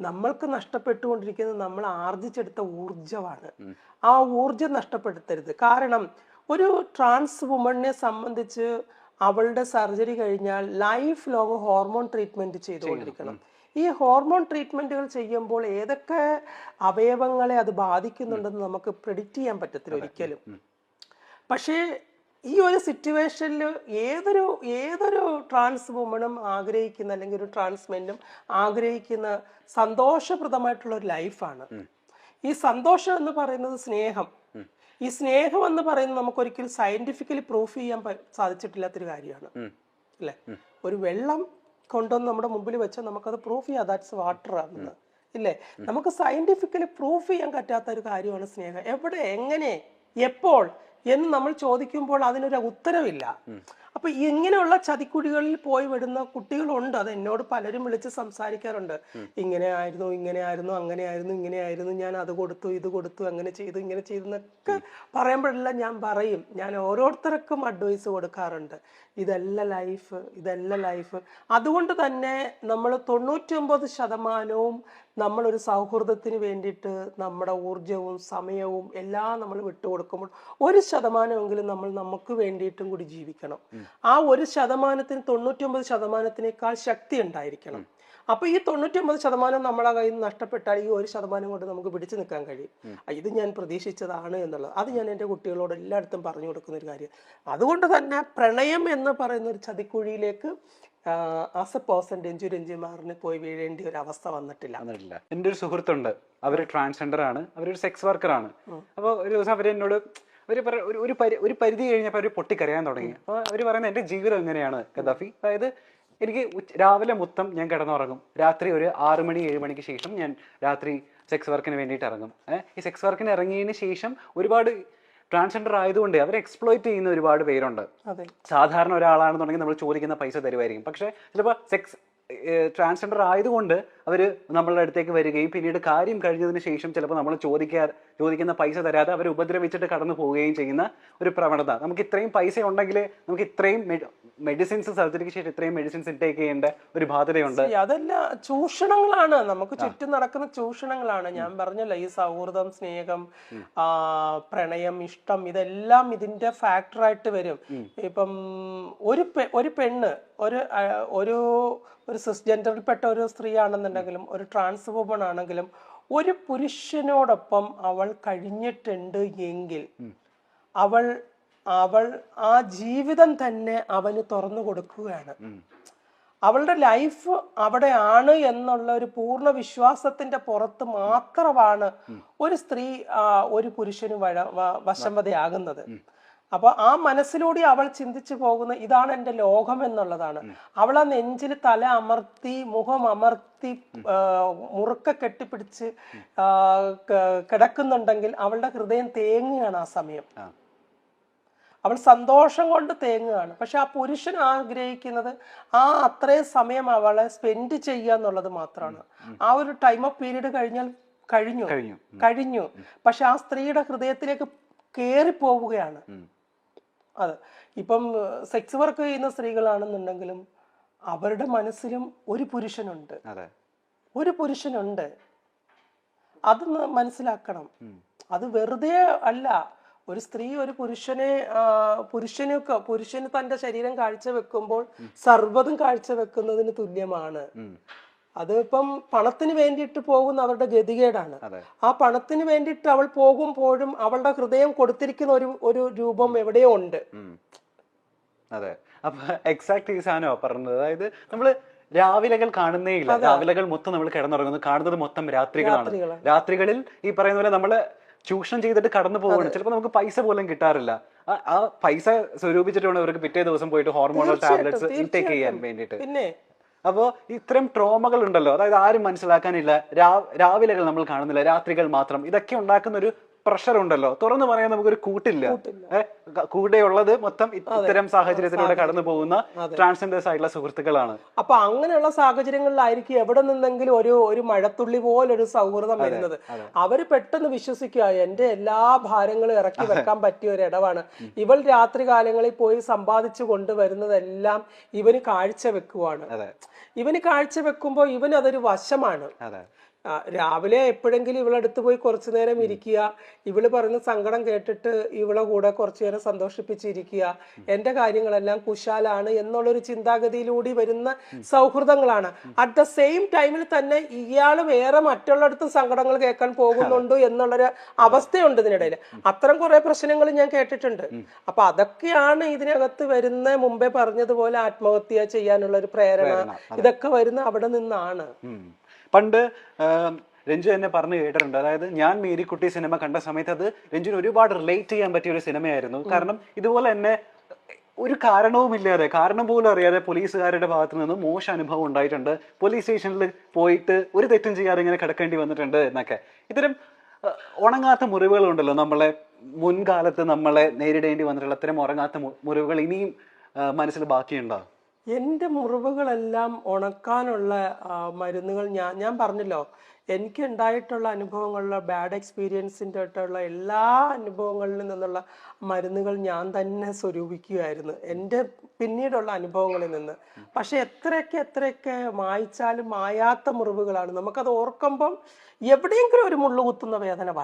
നമ്മൾക്ക് നഷ്ടപ്പെട്ടുകൊണ്ടിരിക്കുന്നത് നമ്മൾ ആർജിച്ചെടുത്ത ഊർജമാണ് ആ ഊർജം നഷ്ടപ്പെടുത്തരുത്. കാരണം ഒരു ട്രാൻസ് വുമണിനെ സംബന്ധിച്ച് അവളുടെ സർജറി കഴിഞ്ഞാൽ ലൈഫ് ലോങ് ഹോർമോൺ ട്രീറ്റ്മെന്റ് ചെയ്തുകൊണ്ടിരിക്കണം ഈ ഹോർമോൺ ട്രീറ്റ്മെന്റുകൾ ചെയ്യുമ്പോൾ ഏതൊക്കെ അവയവങ്ങളെ അത് ബാധിക്കുന്നുണ്ടെന്ന് നമുക്ക് പ്രെഡിക്റ്റ് ചെയ്യാൻ പറ്റത്തില്ല ഒരിക്കലും. പക്ഷേ ഈ ഒരു സിറ്റുവേഷനിൽ ഏതൊരു ഏതൊരു ട്രാൻസ് വുമണും ആഗ്രഹിക്കുന്ന അല്ലെങ്കിൽ ഒരു ട്രാൻസ് മെന്നും ആഗ്രഹിക്കുന്ന സന്തോഷപ്രദമായിട്ടുള്ള ഒരു ലൈഫാണ് ഈ സന്തോഷം എന്ന് പറയുന്നത് സ്നേഹം. ഈ സ്നേഹം എന്ന് പറയുന്നത് നമുക്കൊരിക്കലും സയന്റിഫിക്കലി പ്രൂഫ് ചെയ്യാൻ സാധിച്ചിട്ടില്ലാത്തൊരു കാര്യമാണ്. അല്ലേ? ഒരു വെള്ളം കൊണ്ടുവന്ന് നമ്മുടെ മുമ്പിൽ വെച്ചാൽ നമുക്കത് പ്രൂഫ് ചെയ്യാം. ദാറ്റ്സ് വാട്ടർ ആണെന്ന് ഇല്ലേ? നമുക്ക് സയന്റിഫിക്കലി പ്രൂഫ് ചെയ്യാൻ പറ്റാത്ത ഒരു കാര്യമാണ് സ്നേഹം. എവിടെ? എങ്ങനെ? എപ്പോൾ? എന്ന് നമ്മൾ ചോദിക്കുമ്പോൾ അതിനൊരു ഉത്തരവില്ല. അപ്പൊ ഇങ്ങനെയുള്ള ചതിക്കുഴികളിൽ പോയി വിടുന്ന കുട്ടികളുണ്ട്. അത് എന്നോട് പലരും വിളിച്ച് സംസാരിക്കാറുണ്ട്. ഇങ്ങനെ ആയിരുന്നു ഇങ്ങനെ ആയിരുന്നു അങ്ങനെ ആയിരുന്നു ഇങ്ങനെ ആയിരുന്നു. ഞാൻ അത് കൊടുത്തു ഇത് കൊടുത്തു അങ്ങനെ ചെയ്തു ഇങ്ങനെ ചെയ്തു എന്നൊക്കെ പറയുമ്പോഴെല്ലാം ഞാൻ പറയും. ഞാൻ ഓരോരുത്തർക്കും അഡ്വൈസ് കൊടുക്കാറുണ്ട്. ഇതല്ല ലൈഫ് ഇതല്ല ലൈഫ്. അതുകൊണ്ട് തന്നെ നമ്മൾ തൊണ്ണൂറ്റി ശതമാനവും നമ്മളൊരു സൗഹൃദത്തിന് വേണ്ടിയിട്ട് നമ്മുടെ ഊർജവും സമയവും എല്ലാം നമ്മൾ വിട്ടുകൊടുക്കുമ്പോൾ ഒരു ശതമാനമെങ്കിലും നമ്മൾ നമുക്ക് വേണ്ടിയിട്ടും കൂടി ജീവിക്കണം. ആ ഒരു ശതമാനത്തിന് തൊണ്ണൂറ്റി ഒമ്പത് ശതമാനത്തിനേക്കാൾ ശക്തി ഉണ്ടായിരിക്കണം. അപ്പൊ ഈ തൊണ്ണൂറ്റി ഒമ്പത് ശതമാനം നമ്മളെ കയ്യിൽ നിന്ന് നഷ്ടപ്പെട്ടാൽ ഈ ഒരു ശതമാനം കൊണ്ട് നമുക്ക് പിടിച്ചു നിൽക്കാൻ കഴിയും. ഇത് ഞാൻ പ്രതീക്ഷിച്ചതാണ് എന്നുള്ളത്. അത് ഞാൻ എന്റെ കുട്ടികളോട് എല്ലായിടത്തും പറഞ്ഞു കൊടുക്കുന്ന ഒരു കാര്യം. അതുകൊണ്ട് തന്നെ പ്രണയം എന്ന് പറയുന്ന ഒരു ചതിക്കുഴിയിലേക്ക് ആസ് എ പേഴ്സൺ രഞ്ജു രഞ്ജിമാറിന് പോയി വീഴേണ്ട ഒരു അവസ്ഥ വന്നിട്ടില്ല. വന്നിട്ടില്ല. എന്റെ ഒരു സുഹൃത്തുണ്ട്. അവർ ട്രാൻസ്ജെൻഡർ ആണ്. അവരൊരു സെക്സ് വർക്കറാണ് അപ്പോൾ ഒരു ദിവസം അവർ എന്നോട് പറ ഒരു ഒരു പരി ഒരു പരിധി കഴിഞ്ഞപ്പോൾ അവർ പൊട്ടിക്കരയാൻ തുടങ്ങി. അപ്പോൾ അവർ പറയുന്നത് എന്റെ ജീവിതം എങ്ങനെയാണ് ഗദ്ദാഫി അതായത് എനിക്ക് രാവിലെ മൊത്തം ഞാൻ കിടന്നുറങ്ങും. രാത്രി ഒരു ആറ് മണി ഏഴ് മണിക്ക് ശേഷം ഞാൻ രാത്രി സെക്സ് വർക്കിന് വേണ്ടിയിട്ട് ഇറങ്ങും. ഈ സെക്സ് വർക്കിന് ഇറങ്ങിയതിന് ശേഷം ഒരുപാട് ട്രാൻസ്ജെൻഡർ ആയതുകൊണ്ട് അവരെ എക്സ്പ്ലോയിറ്റ് ചെയ്യുന്ന ഒരുപാട് പേരുണ്ട്. സാധാരണ ഒരാളാണെന്നുണ്ടെങ്കിൽ നമ്മൾ ചോദിക്കുന്ന പൈസ തരുമായിരിക്കും. പക്ഷേ ചിലപ്പോൾ സെക്സ് ട്രാൻസ്ജെൻഡർ ആയതുകൊണ്ട് അവർ നമ്മളുടെ അടുത്തേക്ക് വരികയും പിന്നീട് കാര്യം കഴിഞ്ഞതിന് ശേഷം ചിലപ്പോൾ നമ്മൾ ചോദിക്കാ ചോദിക്കുന്ന പൈസ തരാതെ അവർ ഉപദ്രവിച്ചിട്ട് കടന്നു പോവുകയും ചെയ്യുന്ന ഒരു പ്രവണത. നമുക്ക് ഇത്രയും പൈസ ഉണ്ടെങ്കിൽ നമുക്ക് ഇത്രയും മെഡിസിൻസ് സർജറിക്ക് ശേഷം ഇത്രയും മെഡിസിൻസ് ഇൻടേക്ക് ചെയ്യേണ്ട ഒരു ബാധ്യതയുണ്ട്. അതല്ല ചൂഷണങ്ങളാണ്. നമുക്ക് ചുറ്റും നടക്കുന്ന ചൂഷണങ്ങളാണ്. ഞാൻ പറഞ്ഞല്ലോ ഈ സൗഹൃദം സ്നേഹം പ്രണയം ഇഷ്ടം ഇതെല്ലാം ഇതിന്റെ ഫാക്ടറായിട്ട് വരും. ഇപ്പം ഒരു ഒരു പെണ്ണ് ഒരു ഒരു ഒരു സിസ്ജെൻഡറിൽപ്പെട്ട ഒരു സ്ത്രീ ആണെന്നുണ്ടെങ്കിലും ഒരു ട്രാൻസ് വുമൺ ആണെങ്കിലും ഒരു പുരുഷനോടൊപ്പം അവൾ കഴിഞ്ഞിട്ടുണ്ട് എങ്കിൽ അവൾ അവൾ ആ ജീവിതം തന്നെ അവന് തുറന്നു കൊടുക്കുകയാണ്. അവളുടെ ലൈഫ് അവിടെയാണ് എന്നുള്ള ഒരു പൂർണ വിശ്വാസത്തിന്റെ പുറത്ത് മാത്രമാണ് ഒരു സ്ത്രീ ഒരു പുരുഷന് വഴ വശംവതയാകുന്നത്. അപ്പൊ ആ മനസ്സിലൂടെ അവൾ ചിന്തിച്ചു പോകുന്ന ഇതാണ് എന്റെ ലോകം എന്നുള്ളതാണ്. അവൾ ആ നെഞ്ചിൽ തല അമർത്തി മുഖം അമർത്തി മുറുക്ക കെട്ടിപ്പിടിച്ച് കിടക്കുന്നുണ്ടെങ്കിൽ അവളുടെ ഹൃദയം തേങ്ങുകയാണ് ആ സമയം. അവൾ സന്തോഷം കൊണ്ട് തേങ്ങുകയാണ്. പക്ഷെ ആ പുരുഷൻ ആഗ്രഹിക്കുന്നത് ആ അത്രയും സമയം അവളെ സ്പെൻഡ് ചെയ്യുക എന്നുള്ളത് മാത്രമാണ്. ആ ഒരു ടൈം ഓഫ് പീരീഡ് കഴിഞ്ഞാൽ കഴിഞ്ഞു. കഴിഞ്ഞു. പക്ഷെ ആ സ്ത്രീയുടെ ഹൃദയത്തിലേക്ക് കയറി പോവുകയാണ് അതെ ഇപ്പം സെക്സ് വർക്ക് ചെയ്യുന്ന സ്ത്രീകളാണെന്നുണ്ടെങ്കിലും അവരുടെ മനസ്സിലും ഒരു പുരുഷനുണ്ട്. ഒരു പുരുഷനുണ്ട്. അത് മനസ്സിലാക്കണം. അത് വെറുതെ അല്ല. ഒരു സ്ത്രീ ഒരു പുരുഷനെ പുരുഷനൊക്കെ പുരുഷന് തന്റെ ശരീരം കാഴ്ചവെക്കുമ്പോൾ സർവതും കാഴ്ചവെക്കുന്നതിന് തുല്യമാണ്. അതിപ്പം പണത്തിന് വേണ്ടിയിട്ട് പോകുന്ന അവരുടെ ഗതികേടാണ്. ആ പണത്തിന് വേണ്ടിയിട്ട് അവൾ പോകുമ്പോഴും അവളുടെ ഹൃദയം കൊടുത്തിരിക്കുന്ന ഒരു ഒരു രൂപം എവിടെയോ ഉണ്ട്. അതെ. അപ്പൊ എക്സാക്ട് ഈ സാധനമാണ് പറഞ്ഞത്. അതായത് നമ്മൾ രാവിലകൾ കാണുന്നേ ഇല്ല. രാവിലകൾ മൊത്തം നമ്മൾ കിടന്നുറങ്ങുന്നു. കാണുന്നത് മൊത്തം രാത്രികളാണ്. രാത്രികളിൽ ഈ പറയുന്ന പോലെ നമ്മൾ ചൂഷണം ചെയ്തിട്ട് കടന്നു പോവുകയാണ്. ചിലപ്പോൾ നമുക്ക് പൈസ പോലും കിട്ടാറില്ല. ആ- പൈസ സ്വരൂപിച്ചിട്ട് വേണം ഇവർക്ക് പിറ്റേ ദിവസം പോയിട്ട് ഹോർമോണൽ ടാബ്ലറ്റ്സ് ഇൻടേക്ക് ചെയ്യാൻ വേണ്ടിയിട്ട്. പിന്നെ? അപ്പോൾ ഇത്രയും ട്രോമകൾ ഉണ്ടല്ലോ. അതായത് ആരും മനസ്സിലാക്കാനില്ല. രാവിലെകൾ നമ്മൾ കാണുന്നില്ല. രാത്രികൾ മാത്രം. ഇതൊക്കെ ഉണ്ടാക്കുന്ന ഒരു പ്രഷർ ഉണ്ടല്ലോ. തുറന്നു പറയാൻ നമുക്കൊരു കൂട്ടില്ല. കൂടെ ഉള്ളത് കൂടെയുള്ളത് മൊത്തം ഇത്തരം സാഹചര്യത്തിലൂടെ കടന്നു പോകുന്ന ട്രാൻസ്ജെൻഡേഴ്സ് ആയിട്ടുള്ള സുഹൃത്തുക്കളാണ്. അപ്പൊ അങ്ങനെയുള്ള സാഹചര്യങ്ങളിലായിരിക്കും എവിടെ നിന്നെങ്കിലും ഒരു ഒരു മഴത്തുള്ളി പോലൊരു സൗഹൃദം വരുന്നത്. അവർ പെട്ടെന്ന് വിശ്വസിക്കുക എന്റെ എല്ലാ ഭാരങ്ങളും ഇറക്കി വെക്കാൻ പറ്റിയ ഒരു ഇടവാണ്. ഇവൾ രാത്രി കാലങ്ങളിൽ പോയി സമ്പാദിച്ചു കൊണ്ടുവരുന്നതെല്ലാം ഇവന് കാഴ്ച വെക്കുവാണ് ഇവന് കാഴ്ച വെക്കുമ്പോൾ ഇവന് അതൊരു വശമാണ് രാവിലെ എപ്പോഴെങ്കിലും ഇവളടുത്ത് പോയി കുറച്ചു നേരം ഇരിക്കുക. ഇവൾ പറയുന്ന സങ്കടം കേട്ടിട്ട് ഇവളെ കൂടെ കുറച്ചു നേരം സന്തോഷിപ്പിച്ചിരിക്കുക. എന്റെ കാര്യങ്ങളെല്ലാം കുശാലാണ് എന്നുള്ളൊരു ചിന്താഗതിയിലൂടെ വരുന്ന സൗഹൃദങ്ങളാണ്. അറ്റ് ദ സെയിം ടൈമിൽ തന്നെ ഇയാൾ വേറെ മറ്റുള്ളടത്തും സങ്കടങ്ങൾ കേൾക്കാൻ പോകുന്നുണ്ട് എന്നുള്ളൊരു അവസ്ഥയുണ്ട് ഇതിനിടയിൽ അത്തരം കുറെ പ്രശ്നങ്ങൾ ഞാൻ കേട്ടിട്ടുണ്ട്. അപ്പൊ അതൊക്കെയാണ് ഇതിനകത്ത് വരുന്ന മുമ്പേ പറഞ്ഞതുപോലെ ആത്മഹത്യ ചെയ്യാനുള്ള ഒരു പ്രേരണ. ഇതൊക്കെ വരുന്ന അവിടെ നിന്നാണ്. പണ്ട് രഞ്ജു എന്നെ പറഞ്ഞു കേട്ടിട്ടുണ്ട്. അതായത് ഞാൻ മേരിക്കുട്ടി സിനിമ കണ്ട സമയത്ത് അത് രഞ്ജുവിന് ഒരുപാട് റിലേറ്റ് ചെയ്യാൻ പറ്റിയ ഒരു സിനിമയായിരുന്നു. കാരണം ഇതുപോലെ തന്നെ ഒരു കാരണവുമില്ലാതെ കാരണം പോലും അറിയാതെ പോലീസുകാരുടെ ഭാഗത്ത് നിന്ന് മോശം അനുഭവം ഉണ്ടായിട്ടുണ്ട്. പോലീസ് സ്റ്റേഷനിൽ പോയിട്ട് ഒരു തെറ്റും ചെയ്യാതെ ഇങ്ങനെ കിടക്കേണ്ടി വന്നിട്ടുണ്ട് എന്നൊക്കെ. ഇത്തരം ഉണങ്ങാത്ത മുറിവുകളുണ്ടല്ലോ നമ്മളെ മുൻകാലത്ത് നമ്മളെ നേരിടേണ്ടി വന്നിട്ടുള്ള അത്തരം ഉറങ്ങാത്ത മുറിവുകൾ ഇനിയും മനസ്സിൽ ബാക്കിയുണ്ടോ? എന്റെ മുറിവുകളെല്ലാം ഉണക്കാനുള്ള മരുന്നുകൾ ഞാൻ ഞാൻ പറഞ്ഞല്ലോ. എനിക്ക് ഉണ്ടായിട്ടുള്ള അനുഭവങ്ങളിലെ ബാഡ് എക്സ്പീരിയൻസിന്റെ ആയിട്ടുള്ള എല്ലാ അനുഭവങ്ങളിൽ നിന്നുള്ള മരുന്നുകൾ ഞാൻ തന്നെ സ്വരൂപിക്കുകയായിരുന്നു. എന്റെ പിന്നീടുള്ള അനുഭവങ്ങളിൽ നിന്ന്. പക്ഷെ എത്രയൊക്കെ എത്രയൊക്കെ മായ്ച്ചാലും മായാത്ത മുറിവുകളാണ്. നമുക്കത് ഓർക്കുമ്പം എവിടെയെങ്കിലും ഒരു മുള്ളു കുത്തുന്ന വേദന വരും.